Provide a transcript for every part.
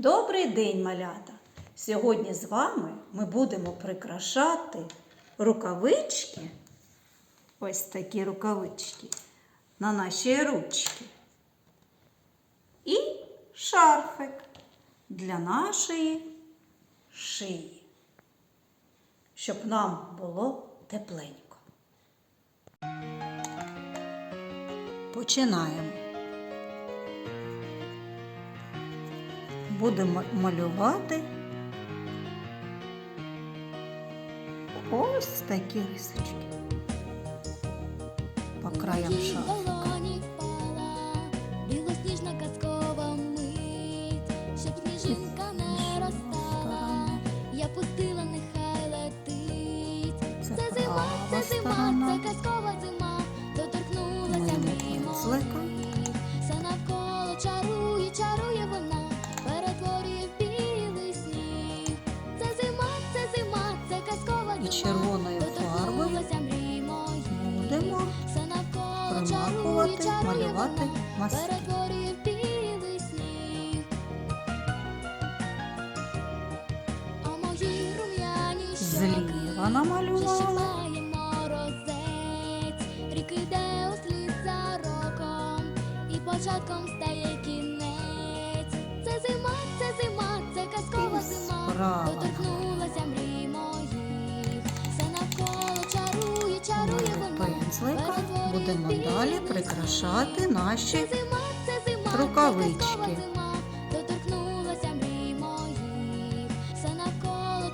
Добрий день, малята! Сьогодні з вами ми будемо прикрашати рукавички, ось такі рукавички, на наші ручки. І шарфик для нашої шиї, щоб нам було тепленько. Починаємо. Будемо малювати. Ось такі рисочки по краям летить. Це зима, це зима, це казкова зима, доторкнулася Милим білий сніг. А мої рум'яні щоки зліва намалювала. Зашиває морозець,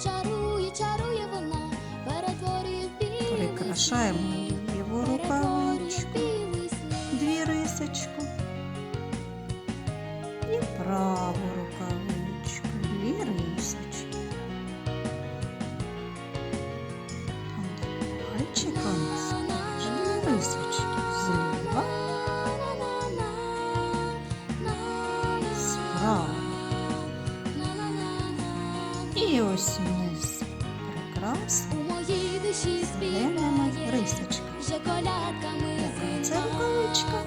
чарує, чарує вона, перетворює в білий прикрашаємо ліву рукавичку, дві рисочку і праву справа. І ось вниз. Прикрас зеленими колядками Яка це рукавичка?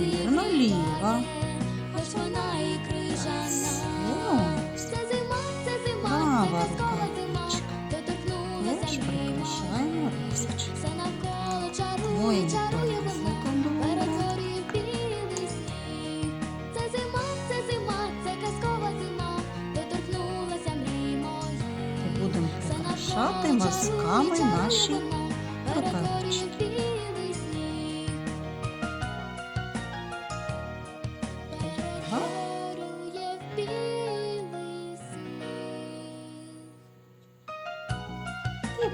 Вірно, ліва. Хоч вона і крижана. Ось. Це зима, це прикрашати мазками наші папелочки.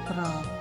І.